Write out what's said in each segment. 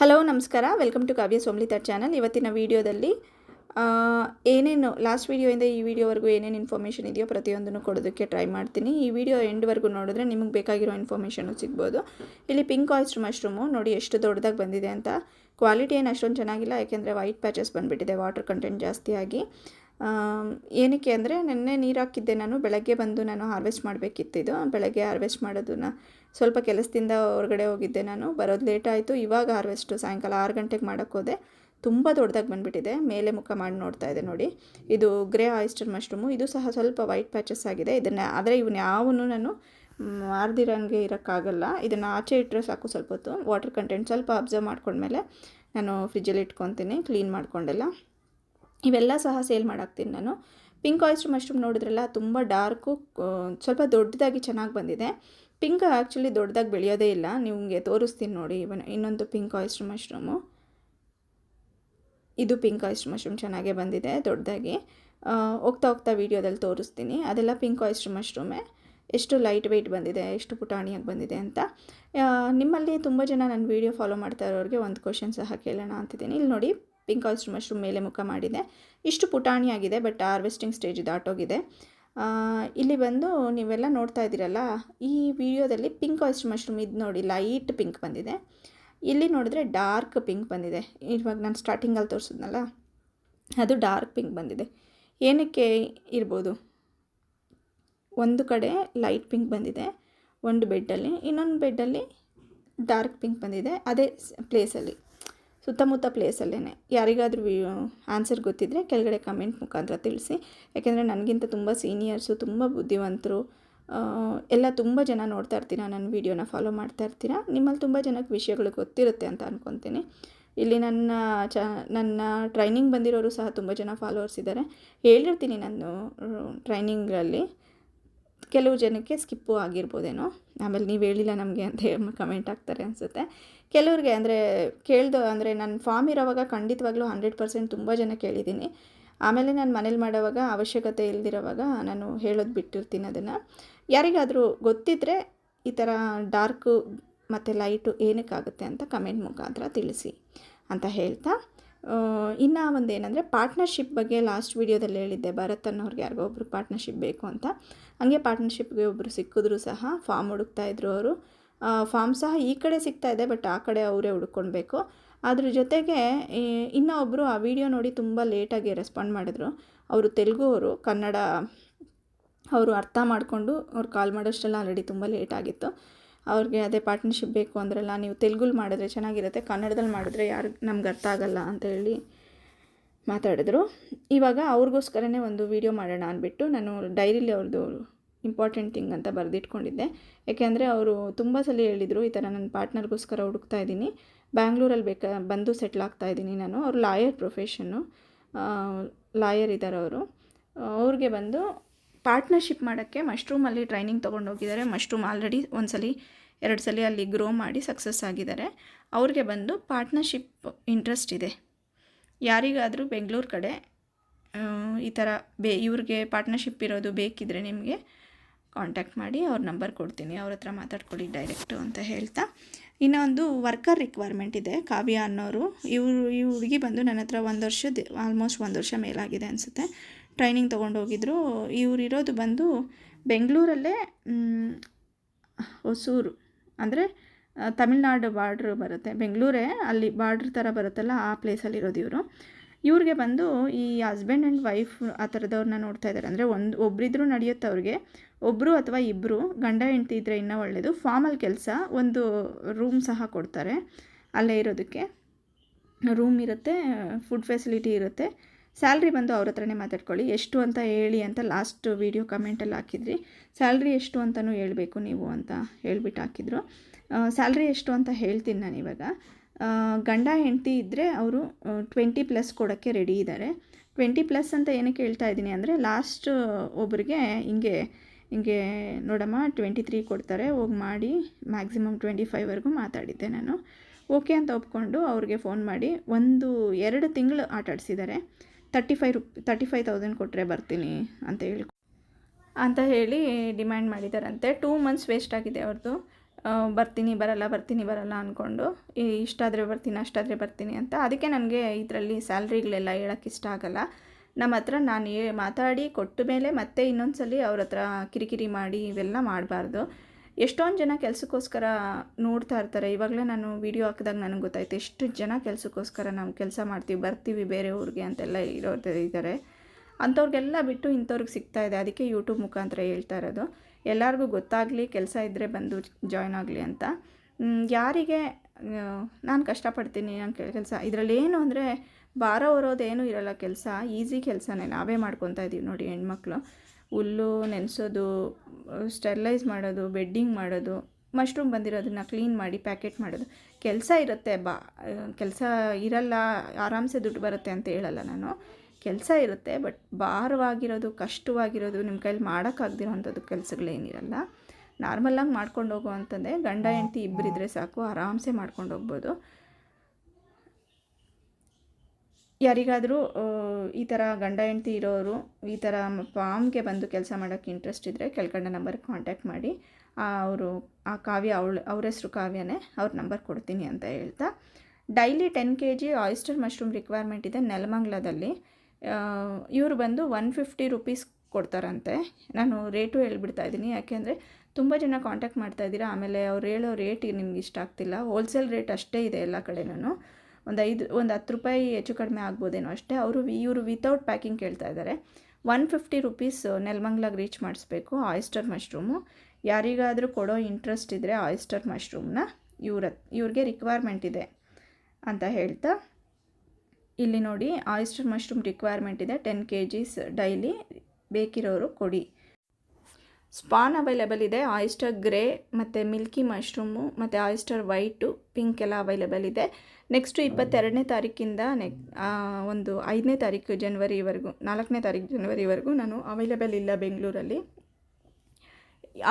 Hello ನಮಸ್ಕಾರ. Welcome to Kavya ಸೋಮ್ಲಿತಾರ್ channel ಇವತ್ತಿನ ವಿಡಿಯೋದಲ್ಲಿ ಏನೇನು ಲಾಸ್ಟ್ ವೀಡಿಯೋಯಿಂದ ಈ ವಿಡಿಯೋವರೆಗೂ ಏನೇನು ಇನ್ಫಾರ್ಮೇಷನ್ ಇದೆಯೋ ಪ್ರತಿಯೊಂದನ್ನು ಕೊಡೋದಕ್ಕೆ ಟ್ರೈ ಮಾಡ್ತೀನಿ. ಈ ವಿಡಿಯೋ ಎಂಡ್ವರೆಗೂ ನೋಡಿದ್ರೆ ನಿಮಗೆ ಬೇಕಾಗಿರೋ ಇನ್ಫಾರ್ಮೇಷನು ಸಿಗ್ಬೋದು. ಇಲ್ಲಿ ಪಿಂಕ್ ಆಯಿಸ್ಟ್ರ್ ಮಶ್ರೂಮು ನೋಡಿ ಎಷ್ಟು ದೊಡ್ಡದಾಗಿ ಬಂದಿದೆ ಅಂತ. ಕ್ವಾಲಿಟಿ ಏನು ಅಷ್ಟೊಂದು ಚೆನ್ನಾಗಿಲ್ಲ ಯಾಕೆಂದರೆ ವೈಟ್ ಪ್ಯಾಚಸ್ ಬಂದುಬಿಟ್ಟಿದೆ ವಾಟರ್ ಕಂಟೆಂಟ್ ಜಾಸ್ತಿ ಆಗಿ ಆಮ್, ಏನಕ್ಕೆ ಅಂದರೆ ನೆನ್ನೆ ನೀರು ಹಾಕಿದ್ದೆ ನಾನು, ಬೆಳಗ್ಗೆ ಬಂದು ನಾನು ಹಾರ್ವೆಸ್ಟ್ ಮಾಡಬೇಕಿತ್ತಿದ್ದು ಬೆಳಗ್ಗೆ ಹಾರ್ವೆಸ್ಟ್ ಮಾಡೋದನ್ನು ಸ್ವಲ್ಪ ಕೆಲಸದಿಂದ ಹೊರಗಡೆ ಹೋಗಿದ್ದೆ ನಾನು. ಬರೋದು ಲೇಟ್ ಆಯಿತು, ಇವಾಗ ಹಾರ್ವೆಸ್ಟು. ಸಾಯಂಕಾಲ ಆರು ಗಂಟೆಗೆ ಮಾಡೋಕ್ಕೋದೆ ತುಂಬ ದೊಡ್ಡದಾಗಿ ಬಂದುಬಿಟ್ಟಿದೆ. ಮೇಲೆ ಮುಖ ಮಾಡಿ ನೋಡ್ತಾ ಇದೆ ನೋಡಿ. ಇದು ಗ್ರೇ ಆಯಿಸ್ಟರ್ ಮಶ್ರೂಮು. ಇದು ಸಹ ಸ್ವಲ್ಪ ವೈಟ್ ಪ್ಯಾಚಸ್ ಆಗಿದೆ. ಇದನ್ನು ಆದರೆ ಇವನ್ನ ಯಾವನು ನಾನು ಮಾರ್ದಿರಂಗೆ ಇರೋಕ್ಕಾಗಲ್ಲ. ಇದನ್ನು ಆಚೆ ಇಟ್ಟರೆ ಸಾಕು ಸ್ವಲ್ಪ ಹೊತ್ತು. ವಾಟರ್ ಕಂಟೆಂಟ್ ಸ್ವಲ್ಪ ಅಬ್ಸರ್ವ್ ಮಾಡ್ಕೊಂಡ್ಮೇಲೆ ನಾನು ಫ್ರಿಜ್ಜಲ್ಲಿ ಇಟ್ಕೊತೀನಿ ಕ್ಲೀನ್ ಮಾಡ್ಕೊಂಡೆಲ್ಲ. ಇವೆಲ್ಲ ಸಹ ಸೇಲ್ ಮಾಡಾಕ್ತೀನಿ ನಾನು. ಪಿಂಕ್ ಆಯಿಸ್ಟರ್ ಮಶ್ರೂಮ್ ನೋಡಿದ್ರಲ್ಲ, ತುಂಬ ಡಾರ್ಕು ಸ್ವಲ್ಪ ದೊಡ್ಡದಾಗಿ ಚೆನ್ನಾಗಿ ಬಂದಿದೆ. ಪಿಂಕ್ ಆ್ಯಕ್ಚುಲಿ ದೊಡ್ಡದಾಗಿ ಬೆಳೆಯೋದೇ ಇಲ್ಲ. ನಿಮಗೆ ತೋರಿಸ್ತೀನಿ ನೋಡಿ ಇವನ್, ಇನ್ನೊಂದು ಪಿಂಕ್ ಆಯಿಸ್ಟರ್ ಮಶ್ರೂಮು. ಇದು ಪಿಂಕ್ ಆಯಿಸ್ಟರ್ ಮಶ್ರೂಮ್ ಚೆನ್ನಾಗೇ ಬಂದಿದೆ, ದೊಡ್ಡದಾಗಿ. ಹೋಗ್ತಾ ಹೋಗ್ತಾ ವೀಡಿಯೋದಲ್ಲಿ ತೋರಿಸ್ತೀನಿ. ಅದೆಲ್ಲ ಪಿಂಕ್ ಆಯಿಸ್ಟರ್ ಮಶ್ರೂಮೇ. ಎಷ್ಟು ಲೈಟ್ ವೆಯ್ಟ್ ಬಂದಿದೆ, ಎಷ್ಟು ಪುಟಾಣಿಯಾಗಿ ಬಂದಿದೆ ಅಂತ. ನಿಮ್ಮಲ್ಲಿ ತುಂಬ ಜನ ನನ್ನ ವೀಡಿಯೋ ಫಾಲೋ ಮಾಡ್ತಾ ಇರೋರಿಗೆ ಒಂದು ಕ್ವಶನ್ ಸಹ ಕೇಳೋಣ ಅಂತಿದ್ದೀನಿ. ಇಲ್ಲಿ ನೋಡಿ ಪಿಂಕ್ ಆಯಿಸ್ಟರ್ ಮಶ್ರೂಮ್ ಮೇಲೆ ಮುಖ ಮಾಡಿದೆ. ಇಷ್ಟು ಪುಟಾಣಿಯಾಗಿದೆ ಬಟ್ ಹಾರ್ವೆಸ್ಟಿಂಗ್ ಸ್ಟೇಜ್ ದಾಟೋಗಿದೆ. ಇಲ್ಲಿ ಬಂದು ನೀವೆಲ್ಲ ನೋಡ್ತಾ ಇದ್ದೀರಲ್ಲ, ಈ ವಿಡಿಯೋದಲ್ಲಿ ಪಿಂಕ್ ಆಯಿಸ್ಟರ್ ಮಶ್ರೂಮ್ ಇದು ನೋಡಿ ಲೈಟ್ ಪಿಂಕ್ ಬಂದಿದೆ. ಇಲ್ಲಿ ನೋಡಿದ್ರೆ ಡಾರ್ಕ್ ಪಿಂಕ್ ಬಂದಿದೆ. ಇವಾಗ ನಾನು ಸ್ಟಾರ್ಟಿಂಗಲ್ಲಿ ತೋರಿಸಿದ್ನಲ್ಲ, ಅದು ಡಾರ್ಕ್ ಪಿಂಕ್ ಬಂದಿದೆ. ಏನಕ್ಕೆ ಇರ್ಬೋದು? ಒಂದು ಕಡೆ ಲೈಟ್ ಪಿಂಕ್ ಬಂದಿದೆ, ಒಂದು ಬೆಡ್ಡಲ್ಲಿ ಇನ್ನೊಂದು ಬೆಡ್ಡಲ್ಲಿ ಡಾರ್ಕ್ ಪಿಂಕ್ ಬಂದಿದೆ, ಅದೇ ಪ್ಲೇಸಲ್ಲಿ ಸುತ್ತಮುತ್ತ ಪ್ಲೇಸಲ್ಲೇ ಯಾರಿಗಾದರೂ ಆನ್ಸರ್ ಗೊತ್ತಿದ್ದರೆ ಕೆಳಗಡೆ ಕಮೆಂಟ್ ಮುಖಾಂತರ ತಿಳಿಸಿ. ಯಾಕೆಂದರೆ ನನಗಿಂತ ತುಂಬ ಸೀನಿಯರ್ಸು, ತುಂಬ ಬುದ್ಧಿವಂತರು ಎಲ್ಲ ತುಂಬ ಜನ ನೋಡ್ತಾ ಇರ್ತೀರಾ ನನ್ನ ವೀಡಿಯೋನ ಫಾಲೋ ಮಾಡ್ತಾ ಇರ್ತೀರಾ? ನಿಮ್ಮಲ್ಲಿ ತುಂಬ ಜನಕ್ಕೆ ವಿಷಯಗಳು ಗೊತ್ತಿರುತ್ತೆ ಅಂತ ಅಂದ್ಕೊತೀನಿ ಇಲ್ಲಿ ನನ್ನ ಚ, ನನ್ನ ಟ್ರೈನಿಂಗ್ ಬಂದಿರೋರು ಸಹ ತುಂಬ ಜನ ಫಾಲೋವರ್ಸ್ ಇದ್ದಾರೆ. ಹೇಳಿರ್ತೀನಿ ನಾನು ಟ್ರೈನಿಂಗಲ್ಲಿ ಕೆಲವು ಜನಕ್ಕೆ ಸ್ಕಿಪ್ಪು ಆಗಿರ್ಬೋದೇನೋ. ಆಮೇಲೆ ನೀವು ಹೇಳಿಲ್ಲ ನಮಗೆ ಅಂತ ಹೇಳಿ ಕಮೆಂಟ್ ಆಗ್ತಾರೆ ಅನಿಸುತ್ತೆ. ಕೆಲವ್ರಿಗೆ ಅಂದರೆ ಕೇಳ್ದು ಅಂದರೆ ನನ್ನ ಫಾರ್ಮ್ ಇರೋವಾಗ ಖಂಡಿತವಾಗ್ಲೂ ಹಂಡ್ರೆಡ್ ಪರ್ಸೆಂಟ್ ತುಂಬ ಜನ ಕೇಳಿದ್ದೀನಿ. ಆಮೇಲೆ ನಾನು ಮನೇಲಿ ಮಾಡೋವಾಗ ಅವಶ್ಯಕತೆ ಇಲ್ದಿರೋವಾಗ ನಾನು ಹೇಳೋದು ಬಿಟ್ಟಿರ್ತೀನಿ ಅದನ್ನು. ಯಾರಿಗಾದರೂ ಗೊತ್ತಿದ್ದರೆ ಈ ಥರ ಡಾರ್ಕು ಮತ್ತು ಲೈಟು ಏನಕ್ಕಾಗುತ್ತೆ ಅಂತ ಕಮೆಂಟ್ ಮುಖಾಂತರ ತಿಳಿಸಿ ಅಂತ ಹೇಳ್ತಾ ಇನ್ನು ಒಂದು ಏನಂದರೆ ಪಾರ್ಟ್ನರ್ಶಿಪ್ ಬಗ್ಗೆ ಲಾಸ್ಟ್ ವೀಡಿಯೋದಲ್ಲಿ ಹೇಳಿದ್ದೆ ಭರತ್ ಅನ್ನೋರಿಗೆ ಯಾರಿಗೋ ಒಬ್ಬರು ಪಾರ್ಟ್ನರ್ಶಿಪ್ ಬೇಕು ಅಂತ. ಹಾಗೆ ಪಾರ್ಟ್ನರ್ಶಿಪ್ಗೆ ಒಬ್ಬರು ಸಿಕ್ಕಿದ್ರು ಸಹ ಫಾರ್ಮ್ ಹುಡುಕ್ತಾ ಇದ್ರು ಅವರು. ಫಾರ್ಮ್ ಸಹ ಈ ಕಡೆ ಸಿಗ್ತಾ ಇದೆ ಬಟ್ ಆ ಕಡೆ ಅವರೇ ಹುಡ್ಕೊಳ್ಬೇಕು. ಅದ್ರ ಜೊತೆಗೆ ಇನ್ನು ಒಬ್ಬರು ಆ ವಿಡಿಯೋ ನೋಡಿ ತುಂಬ ಲೇಟಾಗಿ ರೆಸ್ಪಾಂಡ್ ಮಾಡಿದ್ರು. ಅವರು ತೆಲುಗು ಅವರು, ಕನ್ನಡ ಅವರು ಅರ್ಥ ಮಾಡಿಕೊಂಡು ಅವ್ರು ಕಾಲ್ ಮಾಡೋಷ್ಟೆಲ್ಲ ಆಲ್ರೆಡಿ ತುಂಬ ಲೇಟ್ ಆಗಿತ್ತು. ಅವ್ರಿಗೆ ಅದೇ ಪಾರ್ಟ್ನರ್ಶಿಪ್ ಬೇಕು ಅಂದ್ರಲ್ಲ ನೀವು ತೆಲುಗುಲಿ ಮಾಡಿದ್ರೆ ಚೆನ್ನಾಗಿರುತ್ತೆ, ಕನ್ನಡದಲ್ಲಿ ಮಾಡಿದ್ರೆ ಯಾರು ನಮ್ಗೆ ಅರ್ಥ ಆಗಲ್ಲ ಅಂತ ಹೇಳಿ ಮಾತಾಡಿದ್ರು. ಇವಾಗ ಅವ್ರಿಗೋಸ್ಕರನೇ ಒಂದು ವಿಡಿಯೋ ಮಾಡೋಣ ಅಂದ್ಬಿಟ್ಟು ನಾನು ಡೈರಿಲಿ ಅವ್ರದ್ದು ಇಂಪಾರ್ಟೆಂಟ್ ಥಿಂಗ್ ಅಂತ ಬರೆದಿಟ್ಕೊಂಡಿದ್ದೆ. ಯಾಕೆಂದರೆ ಅವರು ತುಂಬ ಸಲ ಹೇಳಿದರು, ಈ ಥರ ನನ್ನ ಪಾರ್ಟ್ನರ್ಗೋಸ್ಕರ ಹುಡುಕ್ತಾ ಇದ್ದೀನಿ. ಬ್ಯಾಂಗ್ಳೂರಲ್ಲಿ ಬೇಕಾ, ಬಂದು ಸೆಟ್ಲ್ ಆಗ್ತಾ ಇದ್ದೀನಿ ನಾನು. ಅವರು ಲಾಯರ್ ಪ್ರೊಫೆಷನ್ನು ಲಾಯರ್ ಇದ್ದಾರೆ ಅವರು. ಅವ್ರಿಗೆ ಬಂದು ಪಾರ್ಟ್ನರ್ಶಿಪ್ ಮಾಡೋಕ್ಕೆ ಮಶ್ರೂಮಲ್ಲಿ ಟ್ರೈನಿಂಗ್ ತೊಗೊಂಡು ಹೋಗಿದ್ದಾರೆ ಮಶ್ರೂಮ್ ಆಲ್ರೆಡಿ ಒಂದು ಸಲ ಎರಡು ಸಲ ಅಲ್ಲಿ ಗ್ರೋ ಮಾಡಿ ಸಕ್ಸಸ್ ಆಗಿದ್ದಾರೆ. ಅವ್ರಿಗೆ ಬಂದು ಪಾರ್ಟ್ನರ್ಶಿಪ್ ಇಂಟ್ರೆಸ್ಟ್ ಇದೆ. ಯಾರಿಗಾದರೂ ಬೆಂಗಳೂರು ಕಡೆ ಈ ಥರ ಬೇ, ಇವ್ರಿಗೆ ಪಾರ್ಟ್ನರ್ಶಿಪ್ ಇರೋದು ಬೇಕಿದ್ರೆ ನಿಮಗೆ ಕಾಂಟ್ಯಾಕ್ಟ್ ಮಾಡಿ ಅವ್ರ ನಂಬರ್ ಕೊಡ್ತೀನಿ. ಅವ್ರ ಹತ್ರ ಮಾತಾಡ್ಕೊಳ್ಳಿ ಡೈರೆಕ್ಟು ಅಂತ ಹೇಳ್ತಾ. ಇನ್ನೊಂದು ವರ್ಕರ್ ರಿಕ್ವೈರ್ಮೆಂಟ್ ಇದೆ, ಕಾವ್ಯ ಅನ್ನೋರು. ಇವರು, ಈ ಹುಡುಗಿ ಬಂದು ನನ್ನ ಹತ್ರ ಒಂದು ವರ್ಷದ ಆಲ್ಮೋಸ್ಟ್ ಒಂದು ವರ್ಷ ಮೇಲಾಗಿದೆ ಅನಿಸುತ್ತೆ. ಟ್ರೈನಿಂಗ್ ತೊಗೊಂಡು ಹೋಗಿದ್ರು ಇವ್ರು ಇರೋದು ಬಂದು ಬೆಂಗಳೂರಲ್ಲೇ ಹೊಸೂರು. ಅಂದರೆ ತಮಿಳ್ನಾಡು ಬಾರ್ಡ್ರ್ ಬರುತ್ತೆ. ಬೆಂಗಳೂರೇ ಅಲ್ಲಿ ಬಾರ್ಡ್ರ್ ಥರ ಬರುತ್ತಲ್ಲ, ಆ ಪ್ಲೇಸಲ್ಲಿ ಇರೋದು ಇವರು. ಇವ್ರಿಗೆ ಬಂದು ಈ ಹಸ್ಬೆಂಡ್ ಆ್ಯಂಡ್ ವೈಫ್ ಆ ಥರದವ್ರನ್ನ ನೋಡ್ತಾ ಇದ್ದಾರೆ ಅಂದರೆ ಒಂದು ಒಬ್ಬರಿದ್ರೂ ನಡೆಯುತ್ತೆ ಅವ್ರಿಗೆ. ಒಬ್ಬರು ಅಥವಾ ಇಬ್ಬರು ಗಂಡ, ಹೆಂಡ್ತಿ ಇದ್ದರೆ ಇನ್ನೂ ಒಳ್ಳೆಯದು ಫಾರ್ಮಲ್ ಕೆಲಸ, ಒಂದು ರೂಮ್ ಸಹ ಕೊಡ್ತಾರೆ. ಅಲ್ಲೇ ಇರೋದಕ್ಕೆ. ರೂಮ್ ಇರುತ್ತೆ ಫುಡ್ ಫೆಸಿಲಿಟಿ ಇರುತ್ತೆ. ಸ್ಯಾಲ್ರಿ ಬಂದು ಅವ್ರ ಹತ್ರನೇ ಮಾತಾಡ್ಕೊಳ್ಳಿ. ಎಷ್ಟು ಅಂತ ಹೇಳಿ ಅಂತ ಲಾಸ್ಟ್ ವೀಡಿಯೋ ಕಮೆಂಟಲ್ಲಿ ಹಾಕಿದ್ರಿ. ಸ್ಯಾಲ್ರಿ ಎಷ್ಟು ಅಂತಲೂ ಹೇಳಬೇಕು ನೀವು ಅಂತ ಹೇಳ್ಬಿಟ್ಟು ಹಾಕಿದ್ರು. ಸ್ಯಾಲ್ರಿ ಎಷ್ಟು ಅಂತ ಹೇಳ್ತೀನಿ ನಾನು ಇವಾಗ. ಗಂಡ ಹೆಂಡತಿ ಇದ್ದರೆ ಅವರು ಟ್ವೆಂಟಿ ಪ್ಲಸ್ ಕೊಡೋಕ್ಕೆ ರೆಡಿ ಇದ್ದಾರೆ. ಟ್ವೆಂಟಿ ಪ್ಲಸ್ ಅಂತ ಏನಕ್ಕೆ ಹೇಳ್ತಾ ಇದ್ದೀನಿ ಅಂದರೆ ಲಾಸ್ಟ್ ಒಬ್ರಿಗೆ ಹಿಂಗೆ ಹಿಂಗೆ ನೋಡಮ್ಮ ಟ್ವೆಂಟಿ ತ್ರೀ ಕೊಡ್ತಾರೆ. ಹೋಗಿ ಮಾಡಿ ಮ್ಯಾಕ್ಸಿಮಮ್ ಟ್ವೆಂಟಿ ಫೈವ್ವರೆಗೂ ಮಾತಾಡಿದ್ದೆ ನಾನು. ಓಕೆ ಅಂತ ಒಪ್ಕೊಂಡು ಅವ್ರಿಗೆ ಫೋನ್ ಮಾಡಿ, ಒಂದು ಎರಡು ತಿಂಗಳು ಆಟ ಆಡಿಸಿದ್ದಾರೆ ತರ್ಟಿ ಫೈವ್ ರುಪ್ ತರ್ಟಿ ಫೈವ್ ತೌಸಂಡ್ ಕೊಟ್ಟರೆ ಬರ್ತೀನಿ ಅಂತ ಹೇಳಿ ಅಂತ ಹೇಳಿ ಡಿಮ್ಯಾಂಡ್ ಮಾಡಿದಾರಂತೆ. ಟೂ ಮಂತ್ಸ್ ವೇಸ್ಟ್ ಆಗಿದೆ ಅವ್ರದ್ದು ಬರ್ತೀನಿ, ಬರಲ್ಲ ಬರ್ತೀನಿ, ಬರಲ್ಲ ಅಂದ್ಕೊಂಡು ಇಷ್ಟಾದರೆ ಬರ್ತೀನಿ, ಅಷ್ಟಾದರೆ ಬರ್ತೀನಿ ಅಂತ. ಅದಕ್ಕೆ ನನಗೆ ಇದರಲ್ಲಿ ಸ್ಯಾಲ್ರಿಗಳೆಲ್ಲ ಹೇಳೋಕ್ಕೆ ಇಷ್ಟ ಆಗಲ್ಲ. ನಮ್ಮ ಹತ್ರ ನಾನು ಮಾತಾಡಿ ಕೊಟ್ಟ ಮೇಲೆ ಮತ್ತೆ ಇನ್ನೊಂದು ಸಲ ಅವ್ರ ಹತ್ರ ಕಿರಿಕಿರಿ ಮಾಡಿ ಇವೆಲ್ಲ ಮಾಡಬಾರ್ದು. ಎಷ್ಟೊಂದು ಜನ ಕೆಲಸಕ್ಕೋಸ್ಕರ ನೋಡ್ತಾ ಇರ್ತಾರೆ. ಇವಾಗಲೇ ನಾನು ವಿಡಿಯೋ ಹಾಕಿದಾಗ ನನಗೆ ಗೊತ್ತಾಯ್ತು, ಎಷ್ಟು ಜನ ಕೆಲಸಕ್ಕೋಸ್ಕರ ನಾವು ಕೆಲಸ ಮಾಡ್ತೀವಿ, ಬರ್ತೀವಿ ಬೇರೆ ಊರಿಗೆ ಅಂತೆಲ್ಲ ಇರೋರು ಇದ್ದಾರೆ ಅಂಥವ್ರಿಗೆಲ್ಲ ಬಿಟ್ಟು ಇಂಥವ್ರಿಗೆ ಸಿಗ್ತಾ ಇದೆ. ಅದಕ್ಕೆ ಯೂಟ್ಯೂಬ್ ಮುಖಾಂತರ ಹೇಳ್ತಾ ಇರೋದು. ಎಲ್ಲರಿಗೂ ಗೊತ್ತಾಗಲಿ, ಕೆಲಸ ಇದ್ದರೆ ಬಂದು ಜಾಯ್ನ್ ಆಗಲಿ ಅಂತ. ಯಾರಿಗೆ ನಾನು ಕಷ್ಟಪಡ್ತೀನಿ, ನಾನು ಕೆಲಸ ಇದರಲ್ಲಿ ಏನು ಅಂದರೆ ಭಾರ ಹೊರೋದೇನೂ ಇರಲ್ಲ. ಕೆಲಸ, ಈಸಿ ಕೆಲಸನೇ. ನಾವೇ ಮಾಡ್ಕೊತಾ ಇದ್ದೀವಿ ನೋಡಿ ಹೆಣ್ಮಕ್ಳು. ಹುಲ್ಲು ನೆನೆಸೋದು ಸ್ಟೆರ್ಲೈಸ್ ಮಾಡೋದು ಬೆಡ್ಡಿಂಗ್ ಮಾಡೋದು ಮಶ್ರೂಮ್ ಬಂದಿರೋದನ್ನ ಕ್ಲೀನ್ ಮಾಡಿ ಪ್ಯಾಕೆಟ್ ಮಾಡೋದು ಕೆಲಸ ಇರುತ್ತೆ ಬಾ ಕೆಲಸ ಇರಲ್ಲ ಆರಾಮ್ಸೆ ದುಡ್ಡು ಬರುತ್ತೆ ಅಂತ ಹೇಳಲ್ಲ ನಾನು. ಕೆಲಸ ಇರುತ್ತೆ ಬಟ್ ಭಾರವಾಗಿರೋದು ಕಷ್ಟವಾಗಿರೋದು ನಿಮ್ಮ ಕೈಲಿ ಮಾಡೋಕ್ಕಾಗ್ದಿರೋ ಅಂಥದ್ದು ಕೆಲಸಗಳೇನಿರಲ್ಲ. ನಾರ್ಮಲಾಗಿ ಮಾಡ್ಕೊಂಡು ಹೋಗೋ ಅಂತಂದರೆ ಗಂಡ ಹೆಂಡ್ತಿ ಇಬ್ಬರಿದ್ರೆ ಸಾಕು ಆರಾಮ್ಸೆ ಮಾಡ್ಕೊಂಡು ಹೋಗ್ಬೋದು ಯಾರಿಗಾದರೂ ಈ ಥರ ಗಂಡ ಹೆಂಡತಿ ಇರೋರು, ಈ ಥರ ಫಾರ್ಮ್ಗೆ ಬಂದು ಕೆಲಸ ಮಾಡೋಕ್ಕೆ ಇಂಟ್ರೆಸ್ಟ್ ಇದ್ದರೆ ಕೆಳಕಂಡ ನಂಬರ್ಗೆ ಕಾಂಟ್ಯಾಕ್ಟ್ ಮಾಡಿ ಅವರು, ಆ ಕಾವ್ಯ ಅವಳು, ಅವ್ರ ಹೆಸರು ಕಾವ್ಯನೇ ಅವ್ರ ನಂಬರ್ ಕೊಡ್ತೀನಿ ಅಂತ ಹೇಳ್ತಾ. Daily ten K G oyster mushroom requirement ಇದೆ ನೆಲಮಂಗ್ಲದಲ್ಲಿ. ಇವರು ಬಂದು ಒನ್ ಫಿಫ್ಟಿ ರುಪೀಸ್ ಕೊಡ್ತಾರಂತೆ. ನಾನು ರೇಟು ಹೇಳ್ಬಿಡ್ತಾ ಇದ್ದೀನಿ. ಯಾಕೆಂದರೆ ತುಂಬ ಜನ ಕಾಂಟ್ಯಾಕ್ಟ್ ಮಾಡ್ತಾ ಇದ್ದೀರಾ, ಆಮೇಲೆ ಅವ್ರು ಹೇಳೋ ರೇಟ್ ನಿಮ್ಗೆ ಇಷ್ಟ ಆಗ್ತಿಲ್ಲ. ಹೋಲ್ಸೇಲ್ ರೇಟ್ ಅಷ್ಟೇ ಇದೆ ಎಲ್ಲ ಕಡೆನೂ. ಒಂದು ಐದು, ಒಂದು ಹತ್ತು ರೂಪಾಯಿ ಹೆಚ್ಚು ಕಡಿಮೆ ಆಗ್ಬೋದೇನೋ ಅಷ್ಟೇ, ಅವರು ಇವರು ವಿತೌಟ್ ಪ್ಯಾಕಿಂಗ್ ಕೇಳ್ತಾ ಇದ್ದಾರೆ. ಒನ್ ಫಿಫ್ಟಿ ರುಪೀಸ್ ನೆಲಮಂಗ್ಲಾಗ ರೀಚ್ ಮಾಡಿಸ್ಬೇಕು ಆಯಿಸ್ಟರ್ ಮಶ್ರೂಮು ಯಾರಿಗಾದರೂ ಕೊಡೋ ಇಂಟ್ರೆಸ್ಟ್ ಇದ್ದರೆ ಆಯಿಸ್ಟರ್ ಮಶ್ರೂಮ್ನ ಇವ್ರ, ಇವ್ರಿಗೆ ರಿಕ್ವೈರ್ಮೆಂಟ್ ಇದೆ ಅಂತ ಹೇಳ್ತಾ, ಇಲ್ಲಿ ನೋಡಿ ಆಯಿಸ್ಟರ್ ಮಶ್ರೂಮ್ ರಿಕ್ವೈರ್ಮೆಂಟ್ ಇದೆ ಟೆನ್ ಕೆ ಜೀಸ್ ಡೈಲಿ ಬೇಕಿರೋರು ಕೊಡಿ. ಸ್ಪಾನ್ ಅವೈಲೇಬಲ್ ಇದೆ. ಆಯಿಸ್ಟರ್ ಗ್ರೇ ಮತ್ತು ಮಿಲ್ಕಿ ಮಶ್ರೂಮು ಮತ್ತು ಆಯಿಸ್ಟರ್ ವೈಟು ಪಿಂಕ್ ಎಲ್ಲ ಅವೈಲೇಬಲ್ ಇದೆ. ನೆಕ್ಸ್ಟು ಇಪ್ಪತ್ತೆರಡನೇ ತಾರೀಕಿಂದ ನೆಕ್ ಒಂದು ಐದನೇ ತಾರೀಕು ಜನ್ವರಿವರೆಗೂ ನಾಲ್ಕನೇ ತಾರೀಕು ಜನ್ವರಿವರೆಗೂ ನಾನು ಅವೈಲೇಬಲ್ ಇಲ್ಲ ಬೆಂಗಳೂರಲ್ಲಿ.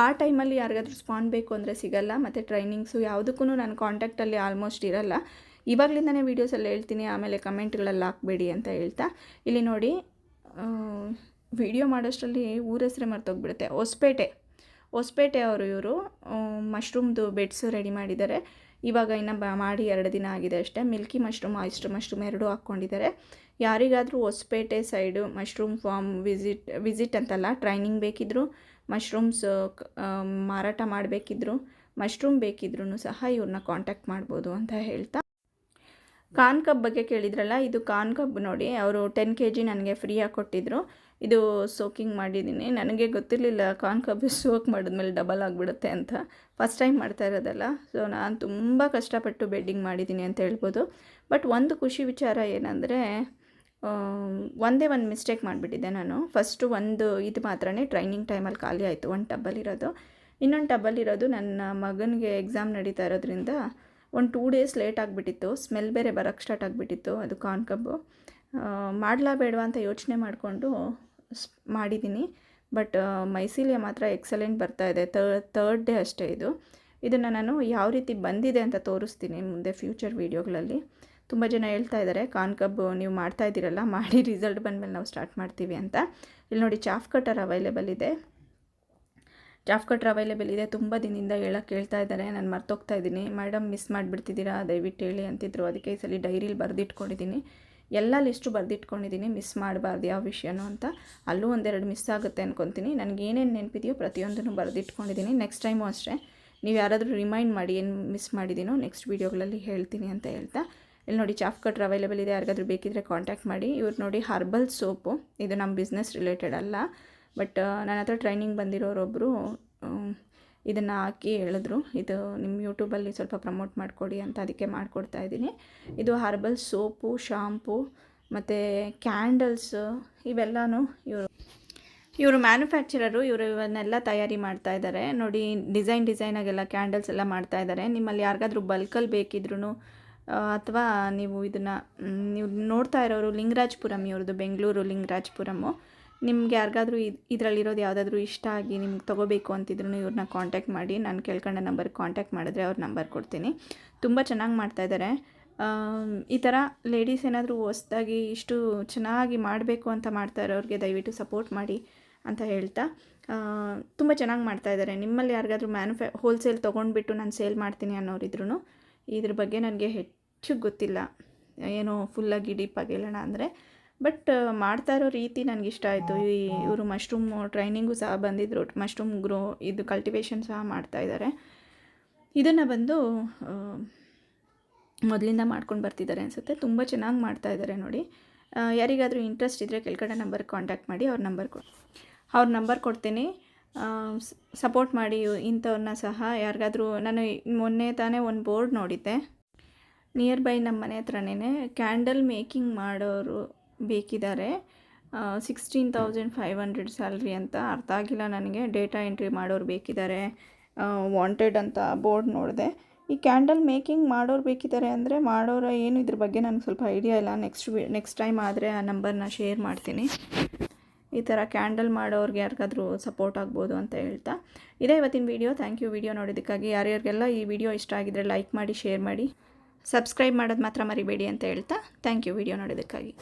ಆ ಟೈಮಲ್ಲಿ ಯಾರಿಗಾದ್ರೂ ಸ್ಪಾನ್ ಬೇಕು ಅಂದರೆ ಸಿಗಲ್ಲ, ಮತ್ತು ಟ್ರೈನಿಂಗ್ಸು ಯಾವುದಕ್ಕೂ ನಾನು ಕಾಂಟ್ಯಾಕ್ಟಲ್ಲಿ ಆಲ್ಮೋಸ್ಟ್ ಇರಲ್ಲ. ಇವಾಗಲಿಂದನೇ ವೀಡಿಯೋಸಲ್ಲಿ ಹೇಳ್ತೀನಿ, ಆಮೇಲೆ ಕಮೆಂಟ್ಗಳಲ್ಲಿ ಹಾಕ್ಬೇಡಿ ಅಂತ ಹೇಳ್ತಾ. ಇಲ್ಲಿ ನೋಡಿ ವಿಡಿಯೋ ಮಾಡೋಷ್ಟರಲ್ಲಿ ಊರ ಹೆಸರೇ ಮರ್ತೋಗ್ಬಿಡುತ್ತೆ. ಹೊಸಪೇಟೆ. ಹೊಸಪೇಟೆ ಅವರು ಇವರು ಮಶ್ರೂಮ್ದು ಬೆಡ್ಸು ರೆಡಿ ಮಾಡಿದ್ದಾರೆ. ಇವಾಗ ಇನ್ನು ಬ, ಮಾಡಿ ಎರಡು ದಿನ ಆಗಿದೆ ಅಷ್ಟೇ. ಮಿಲ್ಕಿ ಮಶ್ರೂಮ್, ಆಯಿಸ್ಟರ್ ಮಶ್ರೂಮ್ ಎರಡೂ ಹಾಕ್ಕೊಂಡಿದ್ದಾರೆ. ಯಾರಿಗಾದರೂ Hosapete side mushroom farm visit visit ಅಂತಲ್ಲ, ಟ್ರೈನಿಂಗ್ ಬೇಕಿದ್ದರೂ ಮಶ್ರೂಮ್ಸ್ ಮಾರಾಟ ಮಾಡಬೇಕಿದ್ರು, ಮಶ್ರೂಮ್ ಬೇಕಿದ್ರೂ ಸಹ ಇವ್ರನ್ನ ಕಾಂಟ್ಯಾಕ್ಟ್ ಮಾಡ್ಬೋದು ಅಂತ ಹೇಳ್ತಾ. ಕಾನ್ ಕಬ್ ಬಗ್ಗೆ ಕೇಳಿದ್ರಲ್ಲ, ಇದು ಕಾನ್ ಕಬ್ ನೋಡಿ, ಅವರು ಟೆನ್ ಕೆ ಜಿ ನನಗೆ ಫ್ರೀಯಾಗಿ ಕೊಟ್ಟಿದ್ದರು ಇದು ಸೋಕಿಂಗ್ ಮಾಡಿದ್ದೀನಿ. ನನಗೆ ಗೊತ್ತಿರಲಿಲ್ಲ ಕಾನ್ ಕಬ್ಬು ಸೋಕ್ ಮಾಡಿದ್ಮೇಲೆ ಡಬಲ್ ಆಗಿಬಿಡುತ್ತೆ ಅಂತ. ಫಸ್ಟ್ ಟೈಮ್ ಮಾಡ್ತಾ ಇರೋದಲ್ಲ. ಸೊ ನಾನು ತುಂಬ ಕಷ್ಟಪಟ್ಟು ಬೆಡ್ಡಿಂಗ್ ಮಾಡಿದ್ದೀನಿ ಅಂತ ಹೇಳ್ಬೋದು. ಬಟ್ ಒಂದು ಖುಷಿ ವಿಚಾರ ಏನಂದರೆ ಒಂದೇ ಒಂದು ಮಿಸ್ಟೇಕ್ ಮಾಡಿಬಿಟ್ಟಿದ್ದೆ ನಾನು. ಫಸ್ಟು ಒಂದು ಇದು ಮಾತ್ರನೇ ಟ್ರೈನಿಂಗ್ ಟೈಮಲ್ಲಿ ಖಾಲಿ ಆಯಿತು. ಒಂದು ಟಬ್ಬಲ್ಲಿರೋದು ಇನ್ನೊಂದು ಟಬ್ಬಲ್ಲಿರೋದು ನನ್ನ ಮಗನಿಗೆ ಎಕ್ಸಾಮ್ ನಡೀತಾ ಇರೋದ್ರಿಂದ ಒಂದು ಟೂ ಡೇಸ್ ಲೇಟ್ ಆಗಿಬಿಟ್ಟಿತ್ತು. ಸ್ಮೆಲ್ ಬೇರೆ ಬರೋಕ್ಕೆ ಸ್ಟಾರ್ಟ್ ಆಗಿಬಿಟ್ಟಿತ್ತು. ಅದು ಕಾನ್ ಕಬ್ಬು. ಮಾಡಲಾ ಬೇಡವಾ ಅಂತ ಯೋಚನೆ ಮಾಡಿಕೊಂಡು ಮಾಡಿದ್ದೀನಿ. ಬಟ್ ಮೈಸೀಲಿಯ ಮಾತ್ರ ಎಕ್ಸಲೆಂಟ್ ಬರ್ತಾ ಇದೆ. ತರ್ಡ್ ಡೇ ಅಷ್ಟೇ ಇದು. ಇದನ್ನು ನಾನು ಯಾವ ರೀತಿ ಬಂದಿದೆ ಅಂತ ತೋರಿಸ್ತೀನಿ ಮುಂದೆ ಫ್ಯೂಚರ್ ವೀಡಿಯೋಗಳಲ್ಲಿ. ತುಂಬ ಜನ ಹೇಳ್ತಾ ಇದ್ದಾರೆ ಕಾರ್ನ್ ಕಬ್ಬು ನೀವು ಮಾಡ್ತಾ ಇದ್ದೀರಲ್ಲ, ಮಾಡಿ ರಿಸಲ್ಟ್ ಬಂದಮೇಲೆ ನಾವು ಸ್ಟಾರ್ಟ್ ಮಾಡ್ತೀವಿ ಅಂತ. ಇಲ್ಲಿ ನೋಡಿ, ಚಾಫ್ ಕಟರ್ ಅವೈಲೇಬಲ್ ಇದೆ. ಚಾಫ್ ಕಟ್ರ್ ಅವೈಲೇಬಲ್ ಇದೆ. ತುಂಬ ದಿನದಿಂದ ಹೇಳೋಕ್ಕೆ ಹೇಳ್ತಾ ಇದ್ದಾರೆ. ನಾನು ಮರ್ತೋಗ್ತಾ ಇದ್ದೀನಿ. ಮೇಡಮ್, ಮಿಸ್ ಮಾಡಿಬಿಡ್ತಿದ್ದೀರಾ? ದಯವಿಟ್ಟು ಹೇಳಿ ಅಂತಿದ್ರು. ಅದಕ್ಕೆ ಈ ಸಲ ಡೈರಿಲಿ ಬರೆದಿಟ್ಕೊಂಡಿದ್ದೀನಿ. ಎಲ್ಲ ಲಿಸ್ಟು ಬರೆದಿಟ್ಕೊಂಡಿದ್ದೀನಿ, ಮಿಸ್ ಮಾಡಬಾರ್ದು ಯಾವ ವಿಷಯನೂ ಅಂತ. ಅಲ್ಲೂ ಒಂದೆರಡು ಮಿಸ್ ಆಗುತ್ತೆ ಅನ್ಕೊತೀನಿ. ನನಗೆ ಏನೇನು ನೆನಪಿದೆಯೋ ಪ್ರತಿಯೊಂದನ್ನು ಬರೆದಿಟ್ಕೊಂಡಿದ್ದೀನಿ. ನೆಕ್ಸ್ಟ್ ಟೈಮು ಅಷ್ಟೇ. ನೀವು ಯಾರಾದರೂ ರಿಮೈಂಡ್ ಮಾಡಿ ಏನು ಮಿಸ್ ಮಾಡಿದ್ದೀನೋ ನೆಕ್ಸ್ಟ್ ವೀಡಿಯೋಗಳಲ್ಲಿ ಹೇಳ್ತೀನಿ ಅಂತ ಹೇಳ್ತಾ. ಇಲ್ಲಿ ನೋಡಿ ಚಾಫ್ ಕಟ್ರ್ ಅವೈಲೇಬಲ್ ಇದೆ. ಯಾರಿಗಾದ್ರೂ ಬೇಕಿದ್ರೆ ಕಾಂಟ್ಯಾಕ್ಟ್ ಮಾಡಿ. ಇವ್ರು ನೋಡಿ ಹರ್ಬಲ್ ಸೋಪು ಇದು ನಮ್ಮ ಬಿಸ್ನೆಸ್ ರಿಲೇಟೆಡ್ ಅಲ್ಲ. ಬಟ್ ನನ್ನ ಹತ್ರ ಟ್ರೈನಿಂಗ್ ಬಂದಿರೋರೊಬ್ಬರು ಇದನ್ನು ಹಾಕಿ ಹೇಳಿದ್ರು. ಇದು ನಿಮ್ಮ ಯೂಟ್ಯೂಬಲ್ಲಿ ಸ್ವಲ್ಪ ಪ್ರಮೋಟ್ ಮಾಡಿಕೊಡಿ ಅಂತ ಅದಕ್ಕೆ ಮಾಡಿಕೊಡ್ತಾ ಇದ್ದೀನಿ. ಇದು ಹರ್ಬಲ್ ಸೋಪು ಶಾಂಪು ಮತ್ತು ಕ್ಯಾಂಡಲ್ಸ್ ಇವೆಲ್ಲನೂ ಇವರು ಇವರು ಮ್ಯಾನುಫ್ಯಾಕ್ಚರರು ಇವರು ಇವನ್ನೆಲ್ಲ ತಯಾರಿ ಮಾಡ್ತಾ ಇದ್ದಾರೆ ನೋಡಿ ಡಿಸೈನ್ ಡಿಸೈನಾಗೆಲ್ಲ ಕ್ಯಾಂಡಲ್ಸ್ ಎಲ್ಲ ಮಾಡ್ತಾ ಇದ್ದಾರೆ ನಿಮ್ಮಲ್ಲಿ ಯಾರಿಗಾದ್ರೂ ಬಲ್ಕಲ್ಲಿ ಬೇಕಿದ್ರೂ ಅಥವಾ ನೀವು ಇದನ್ನು ನೀವು ನೋಡ್ತಾ ಇರೋರು ಲಿಂಗರಾಜ್ಪುರಂ ಇವ್ರದ್ದು ಬೆಂಗಳೂರು ಲಿಂಗರಾಜ್ಪುರಮು. ನಿಮ್ಗೆ ಯಾರಿಗಾದ್ರೂ ಇದು, ಇದರಲ್ಲಿರೋದು ಯಾವುದಾದ್ರೂ ಇಷ್ಟ ಆಗಿ ನಿಮ್ಗೆ ತೊಗೋಬೇಕು ಅಂತಿದ್ರು ಇವ್ರನ್ನ ಕಾಂಟ್ಯಾಕ್ಟ್ ಮಾಡಿ, ನಾನು ಕೇಳ್ಕೊಂಡ ನಂಬರ್ಗೆ ಕಾಂಟ್ಯಾಕ್ಟ್ ಮಾಡಿದ್ರೆ ಅವ್ರ ನಂಬರ್ ಕೊಡ್ತೀನಿ. ತುಂಬ ಚೆನ್ನಾಗಿ ಮಾಡ್ತಾಯಿದ್ದಾರೆ ಈ ಥರ ಲೇಡೀಸ್ ಏನಾದರೂ ಹೊಸ್ದಾಗಿ ಇಷ್ಟು ಚೆನ್ನಾಗಿ ಮಾಡಬೇಕು ಅಂತ ಮಾಡ್ತಾ ಇರೋರಿಗೆ ದಯವಿಟ್ಟು ಸಪೋರ್ಟ್ ಮಾಡಿ ಅಂತ ಹೇಳ್ತಾ ತುಂಬ ಚೆನ್ನಾಗಿ ಮಾಡ್ತಾಯಿದ್ದಾರೆ ನಿಮ್ಮಲ್ಲಿ ಯಾರಿಗಾದರೂ ಮ್ಯಾನುಫ್ಯಾ ಹೋಲ್ಸೇಲ್ ತೊಗೊಂಡ್ಬಿಟ್ಟು ನಾನು ಸೇಲ್ ಮಾಡ್ತೀನಿ ಅನ್ನೋರಿದ್ರು ಇದ್ರ ಬಗ್ಗೆ ನನಗೆ ಹೆಚ್ಚು ಗೊತ್ತಿಲ್ಲ. ಏನೋ ಫುಲ್ಲಾಗಿ ಡೀಪಾಗಿ ಹೇಳೋಣ ಅಂದರೆ ಬಟ್ ಮಾಡ್ತಾ ಇರೋ ರೀತಿ ನನಗೆ ಇಷ್ಟ ಆಯಿತು. ಈ ಇವರು ಮಶ್ರೂಮ್ ಟ್ರೈನಿಂಗು ಸಹ ಬಂದಿದ್ದರು ಮಶ್ರೂಮ್ ಗ್ರೋ ಇದು ಕಲ್ಟಿವೇಷನ್ ಸಹ ಮಾಡ್ತಾ ಇದ್ದಾರೆ ಇದನ್ನು ಬಂದು ಮೊದಲಿಂದ ಮಾಡ್ಕೊಂಡು ಬರ್ತಿದ್ದಾರೆ ಅನಿಸುತ್ತೆ. ತುಂಬ ಚೆನ್ನಾಗಿ ಮಾಡ್ತಾ ಇದ್ದಾರೆ ನೋಡಿ. ಯಾರಿಗಾದರೂ ಇಂಟ್ರೆಸ್ಟ್ ಇದ್ದರೆ ಕೆಳಗಡೆ ನಂಬರ್ ಕಾಂಟ್ಯಾಕ್ಟ್ ಮಾಡಿ, ಅವ್ರ ನಂಬರ್ ಕೊ ಅವ್ರ ನಂಬರ್ ಕೊಡ್ತೀನಿ. ಸಪೋರ್ಟ್ ಮಾಡಿ ಇಂಥವ್ರನ್ನ ಸಹ. ಯಾರಿಗಾದರೂ ನಾನು ಮೊನ್ನೆ ತಾನೇ ಒಂದು ಬೋರ್ಡ್ ನೋಡಿದ್ದೆ. ನಿಯರ್ ಬೈ ನಮ್ಮ ಮನೆ ಹತ್ರನೇ ಕ್ಯಾಂಡಲ್ ಮೇಕಿಂಗ್ ಮಾಡೋರು ಬೇಕಿದ್ದಾರೆ. Sixteen thousand five hundred salary ಅಂತ ಅರ್ಥ ಆಗಿಲ್ಲ ನನಗೆ. ಡೇಟಾ ಎಂಟ್ರಿ ಮಾಡೋರು ಬೇಕಿದ್ದಾರೆ. ವಾಂಟೆಡ್ ಅಂತ ಬೋರ್ಡ್ ನೋಡಿದೆ. ಈ ಕ್ಯಾಂಡಲ್ ಮೇಕಿಂಗ್ ಮಾಡೋರು ಬೇಕಿದ್ದಾರೆ ಅಂದರೆ ಮಾಡೋರ ಏನು ಇದ್ರ ಬಗ್ಗೆ ನನಗೆ ಸ್ವಲ್ಪ ಐಡಿಯಾ ಇಲ್ಲ. ನೆಕ್ಸ್ಟ್ ನೆಕ್ಸ್ಟ್ ಟೈಮ್ ಆದರೆ ಆ ನಂಬರ್ನ ಶೇರ್ ಮಾಡ್ತೀನಿ. ಈ ಥರ ಕ್ಯಾಂಡಲ್ ಮಾಡೋರಿಗೆ ಯಾರಿಗಾದರೂ ಸಪೋರ್ಟ್ ಆಗ್ಬೋದು ಅಂತ ಹೇಳ್ತಾ. ಇದೇ ಇವತ್ತಿನ ವೀಡಿಯೋ ಥ್ಯಾಂಕ್ ಯು ವೀಡಿಯೋ ನೋಡೋದಕ್ಕಾಗಿ ಯಾರ್ಯಾರಿಗೆಲ್ಲ ಈ ವಿಡಿಯೋ ಇಷ್ಟ ಆಗಿದ್ರೆ ಲೈಕ್ ಮಾಡಿ ಶೇರ್ ಮಾಡಿ ಸಬ್ಸ್ಕ್ರೈಬ್ ಮಾಡೋದು ಮಾತ್ರ ಮರಿಬೇಡಿ ಅಂತ ಹೇಳ್ತಾ. Thank you video ನೋಡೋದಕ್ಕಾಗಿ